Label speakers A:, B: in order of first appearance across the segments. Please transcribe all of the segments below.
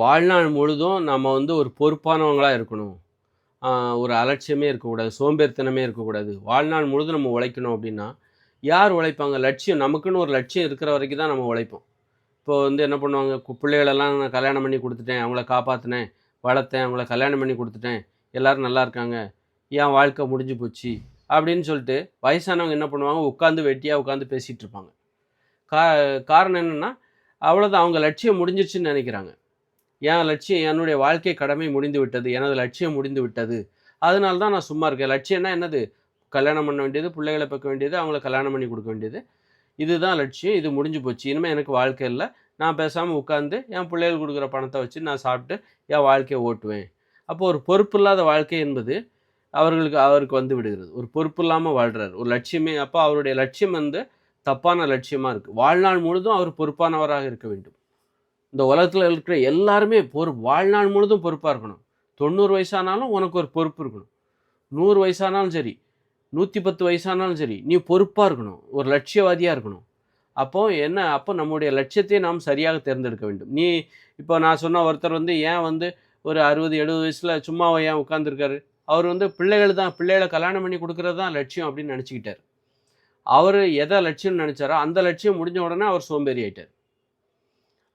A: வாழ்நாள் முழுதும் நம்ம வந்து ஒரு பொறுப்பானவங்களாக இருக்கணும். ஒரு அலட்சியமே இருக்கக்கூடாது. சோம்பேறித்தனமே இருக்கக்கூடாது. வாழ்நாள் முழுதும் நம்ம உழைக்கணும் அப்படின்னா யார் உழைப்பாங்க? லட்சியம் நமக்குன்னு ஒரு லட்சியம் இருக்கிற வரைக்கும் தான் நம்ம உழைப்போம். இப்போ வந்து என்ன பண்ணுவாங்க, பிள்ளைகளெல்லாம் நான் கல்யாணம் பண்ணி கொடுத்துட்டேன் அவங்கள காப்பாற்றினேன் வளர்த்தேன், அவங்கள கல்யாணம் பண்ணி கொடுத்துட்டேன் எல்லோரும் நல்லா இருக்காங்க, என் வாழ்க்கை முடிஞ்சு போச்சு அப்படின்னு சொல்லிட்டு, வயசானவங்க என்ன பண்ணுவாங்க, உட்காந்து வெட்டியாக உட்காந்து பேசிகிட்டு இருப்பாங்க. கா காரணம் என்னென்னா அவ்வளோதான் அவங்க லட்சியம் முடிஞ்சிருச்சுன்னு நினைக்கிறாங்க என் லட்சியம் என்னுடைய வாழ்க்கை கடமை முடிந்து விட்டது. எனது லட்சியம் முடிந்து விட்டது. அதனால தான் நான் சும்மா இருக்கேன். லட்சியம்னா என்னது? கல்யாணம் பண்ண வேண்டியது, பிள்ளைகளை பார்க்க வேண்டியது, அவங்கள கல்யாணம் பண்ணி கொடுக்க வேண்டியது. இதுதான் லட்சியம். இது முடிஞ்சு போச்சு. இனிமேல் எனக்கு வாழ்க்கை நான் பேசாமல் உட்காந்து என் பிள்ளைகள் கொடுக்குற பணத்தை வச்சு நான் சாப்பிட்டு என் வாழ்க்கையை ஓட்டுவேன். அப்போ ஒரு பொறுப்பில்லாத வாழ்க்கை என்பது அவர்களுக்கு அவருக்கு வந்து விடுகிறது. ஒரு பொறுப்பு இல்லாமல் வாழ்கிறார் ஒரு லட்சியமே அப்போ அவருடைய லட்சியம் வந்து தப்பான லட்சியமாக இருக்குது வாழ்நாள் முழுதும் அவர் பொறுப்பானவராக இருக்க வேண்டும். இந்த உலகத்தில் இருக்கிற எல்லாருமே பொறு வாழ்நாள் முழுதும் பொறுப்பாக இருக்கணும். 90 வயசானாலும் உனக்கு ஒரு பொறுப்பு இருக்கணும். நூறு வயசானாலும் சரி, 110 வயசானாலும் சரி, நீ பொறுப்பாக இருக்கணும். ஒரு லட்சியவாதியாக இருக்கணும். அப்போ என்ன அப்போ நம்முடைய லட்சியத்தை நாம் சரியாக தேர்ந்தெடுக்க வேண்டும். நீ இப்போ நான் சொன்ன ஒருத்தர் வந்து ஏன் வந்து ஒரு அறுபது எழுபது வயசில் சும்மாவா ஏன் உட்காந்துருக்காரு அவர் வந்து பிள்ளைகள் தான் பிள்ளைகள கல்யாணம் பண்ணி கொடுக்குறது தான் லட்சியம் அப்படின்னு நினச்சிக்கிட்டார் அவர் எதை லட்சியம்னு நினச்சாரோ அந்த லட்சியம் முடிஞ்ச உடனே அவர் சோம்பேறி ஆயிட்டார்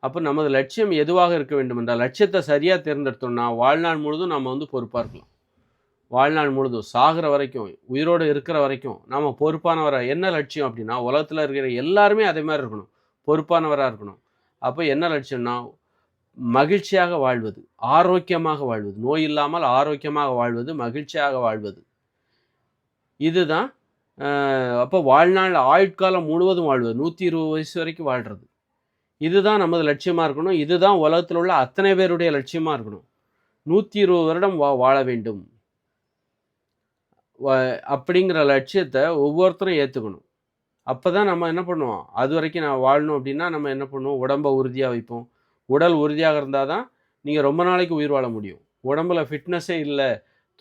A: அப்போ நமது லட்சியம் எதுவாக இருக்க வேண்டும் என்றால், லட்சியத்தை சரியாக தேர்ந்தெடுத்தோம்னா, வாழ்நாள் முழுதும் நம்ம வந்து பொறுப்பாக இருக்கலாம். வாழ்நாள் முழுதும் சாகிற வரைக்கும், உயிரோடு இருக்கிற வரைக்கும், நம்ம பொறுப்பானவராக என்ன லட்சியம் அப்படின்னா உலகத்தில் இருக்கிற எல்லாருமே அதே மாதிரி இருக்கணும். பொறுப்பானவராக இருக்கணும். அப்போ என்ன லட்சியம்னா, மகிழ்ச்சியாக வாழ்வது, ஆரோக்கியமாக வாழ்வது, நோய் இல்லாமல் ஆரோக்கியமாக வாழ்வது, மகிழ்ச்சியாக வாழ்வது. இதுதான் அப்போ வாழ்நாள் ஆயுட்காலம் முழுவதும் வாழ்வது. 120 வயசு வரைக்கும் வாழ்கிறது இதுதான் நமது லட்சியமாக இருக்கணும். இதுதான் உலகத்தில் உள்ள அத்தனை பேருடைய லட்சியமாக இருக்கணும். 120 வருடம் வா வாழ வேண்டும். வ அப்படிங்கிற லட்சியத்தை ஒவ்வொருத்தரும் ஏற்றுக்கணும் அப்போ தான் நம்ம என்ன பண்ணுவோம், அது வரைக்கும் நான் வாழணும் அப்படின்னா நம்ம என்ன பண்ணுவோம், உடம்பை உறுதியாக வைப்போம். உடல் உறுதியாக இருந்தால் தான், நீங்கள் ரொம்ப நாளைக்கு உயிர் வாழ முடியும். உடம்புல ஃபிட்னஸே இல்லை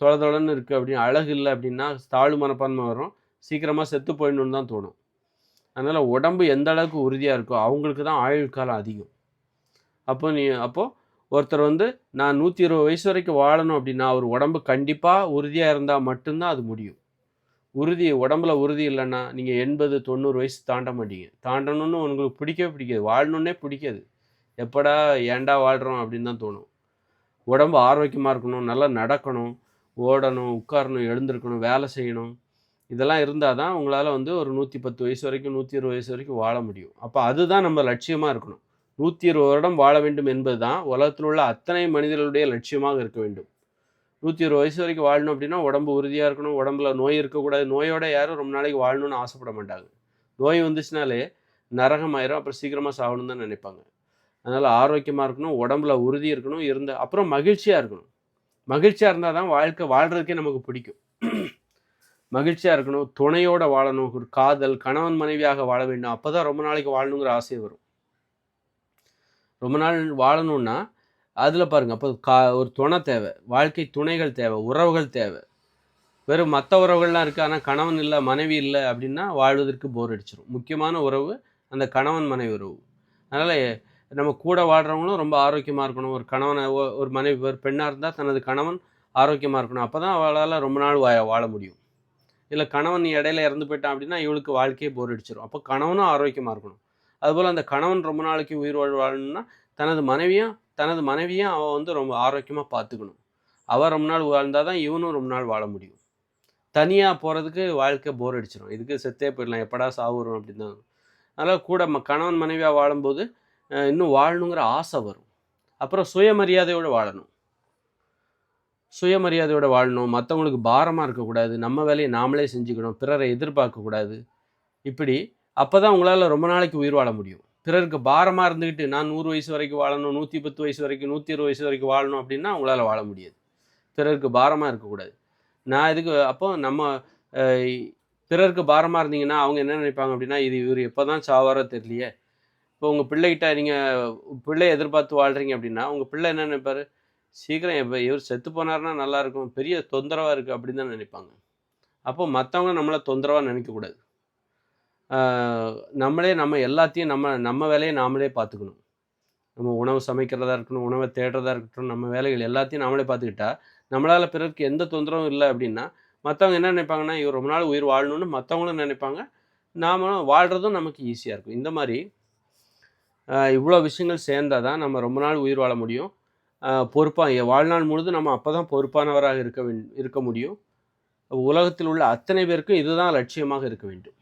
A: தொலை தொலைன்னு இருக்குது அப்படின்னு அழகு இல்லை அப்படின்னா தாழ்வு மனப்பான்மை வரும். சீக்கிரமாக செத்து போயிடணும்னு தான் தோணும். அதனால் உடம்பு எந்த அளவுக்கு உறுதியாக இருக்கோ, அவங்களுக்கு தான் ஆயுள் காலம் அதிகம். அப்போ நீ அப்போது ஒருத்தர் வந்து நான் 120 வயசு வரைக்கும் வாழணும் அப்படின்னா அவர் உடம்பு கண்டிப்பாக உறுதியாக இருந்தால் மட்டும்தான் அது முடியும். உறுதி உடம்புல உறுதி இல்லைன்னா நீங்கள் எண்பது தொண்ணூறு வயசு தாண்ட மாட்டீங்க. தாண்டணும்னு உங்களுக்கு பிடிக்கவே பிடிக்காது. வாழணுன்னே பிடிக்காது. எப்படா ஏன்டா வாழ்கிறோம் அப்படின்னு தான் தோணும். உடம்பு ஆரோக்கியமாக இருக்கணும், நல்லா நடக்கணும், ஓடணும், உட்காரணும், எழுந்திருக்கணும், வேலை செய்யணும். இதெல்லாம் இருந்தால் தான் உங்களால் வந்து ஒரு 110 வயசு வரைக்கும், 120 வயசு வரைக்கும் வாழ முடியும். அப்போ அதுதான் நம்ம லட்சியமாக இருக்கணும். 120 வருடம் வாழ வேண்டும் என்பது தான் உலகத்தில் உள்ள அத்தனை மனிதர்களுடைய லட்சியமாக இருக்க வேண்டும். 120 வயசு வரைக்கும் வாழணும் அப்படின்னா உடம்பு உறுதியாக இருக்கணும், உடம்புல நோய் இருக்கக்கூடாது. நோயோட யாரும் ரொம்ப நாளைக்கு வாழணும்னு ஆசைப்பட மாட்டாங்க. நோய் வந்துச்சுனாலே நரகம் ஆயிரும். அப்புறம் சீக்கிரமாக சாகணும்னு தான் நினைப்பாங்க அதனால் ஆரோக்கியமாக இருக்கணும், உடம்புல உறுதி இருக்கணும், இருந்த அப்புறம் மகிழ்ச்சியாக இருக்கணும். மகிழ்ச்சியாக இருந்தால் தான் வாழ்க்கை வாழ்கிறதுக்கே நமக்கு பிடிக்கும். மகிழ்ச்சியாக இருக்கணும், துணையோட வாழணும், ஒரு காதல், கணவன் மனைவியாக வாழ வேண்டும். அப்போ தான் ரொம்ப நாளைக்கு வாழணுங்கிற ஆசை வரும். ரொம்ப நாள் வாழணும்னா, அதில் பாருங்கள் அப்போ கா ஒரு துணை தேவை வாழ்க்கை துணைகள் தேவை உறவுகள் தேவை வெறும் மற்ற உறவுகள்லாம் இருக்குது ஆனால் கணவன் இல்லை மனைவி இல்லை அப்படின்னா வாழ்வதற்கு போர் அடிச்சிடும் முக்கியமான உறவு அந்த கணவன் மனைவி உறவு. அதனால் நம்ம கூட வாழ்கிறவங்களும் ரொம்ப ஆரோக்கியமாக இருக்கணும். ஒரு கணவனை ஒரு மனைவி ஒரு பெண்ணாக இருந்தால் தனது கணவன் ஆரோக்கியமாக இருக்கணும். அப்போ தான் அவளால் ரொம்ப நாள் வா வாழ முடியும். இல்லை கணவன் இடையில இறந்து போயிட்டான் அப்படின்னா இவளுக்கு வாழ்க்கையே போர் அடிச்சிரும். அப்போ கணவனும் ஆரோக்கியமாக இருக்கணும். அதுபோல் அந்த கணவன் ரொம்ப நாளைக்கு உயிர் வாழ் வாழணும்னா, தனது மனைவியும் தனது மனைவியும் அவன் வந்து ரொம்ப ஆரோக்கியமாக பார்த்துக்கணும். அவள் ரொம்ப நாள் வாழ்ந்தால் தான் இவனும் ரொம்ப நாள் வாழ முடியும். தனியாக போகிறதுக்கு வாழ்க்கை போர் அடிச்சிடும் இதுக்கு செத்தே போயிடலாம். எப்படா சாவுறோம் அப்படின்னு தான். அதனால் கூட ம கணவன் மனைவியாக வாழும்போது, இன்னும் வாழணுங்கிற ஆசை வரும். அப்புறம் சுயமரியாதையோடு வாழணும். சுயமரியாதையோட வாழணும். மற்றவங்களுக்கு பாரமாக இருக்கக்கூடாது. நம்ம வேலையை நாமளே செஞ்சுக்கணும். பிறரை எதிர்பார்க்கக்கூடாது. இப்படி அப்போ தான் உங்களால் ரொம்ப நாளைக்கு உயிர் வாழ முடியும். பிறருக்கு பாரமாக இருந்துக்கிட்டு நான் நூறு வயசு வரைக்கும் வாழணும், 110 வயசு வரைக்கும், 120 வயசு வரைக்கும் வாழணும் அப்படின்னா உங்களால் வாழ முடியாது. பிறருக்கு பாரமாக இருக்கக்கூடாது. நான் இதுக்கு அப்போ நம்ம பிறருக்கு பாரமாக இருந்தீங்கன்னா, அவங்க என்ன நினைப்பாங்க அப்படின்னா இது இவர் எப்போ தான் சாவாரோ தெரியலையே. இப்போ உங்கள் பிள்ளைகிட்ட நீங்கள் பிள்ளை எதிர்பார்த்து வாழ்கிறீங்க அப்படின்னா உங்கள் பிள்ளை என்ன நினைப்பார் சீக்கிரம் இப்போ இவர் செத்து போனாருன்னா நல்லாயிருக்கும். பெரிய தொந்தரவாக இருக்குது அப்படின்னு தான் நினைப்பாங்க. அப்போ மற்றவங்க நம்மளை தொந்தரவாக நினைக்கக்கூடாது நம்மளே நம்ம எல்லாத்தையும் நம்ம நம்ம வேலையை நாமளே பார்த்துக்கணும். நம்ம உணவு சமைக்கிறதா இருக்கணும் உணவை தேடுறதா இருக்கட்டும் நம்ம வேலைகள் எல்லாத்தையும் நாமளே பார்த்துக்கிட்டா நம்மளால் பிறருக்கு எந்த தொந்தரவும் இல்லை அப்படின்னா மற்றவங்க என்ன நினைப்பாங்கன்னா இவர் ரொம்ப நாள் உயிர் வாழணும்னு மற்றவங்களும் நினைப்பாங்க. நாமளும் வாழ்கிறதும் நமக்கு ஈஸியாக இருக்கும். இந்த மாதிரி இவ்வளோ விஷயங்கள் சேர்ந்தால் தான் நம்ம ரொம்ப நாள் உயிர் வாழ முடியும். பொறுப்பாக வாழ்நாள் முழுதும் நம்ம அப்போ தான் பொறுப்பானவராக இருக்க வேண் இருக்க முடியும். உலகத்தில் உள்ள அத்தனை பேருக்கும் இதுதான் லட்சியமாக இருக்க வேண்டும்.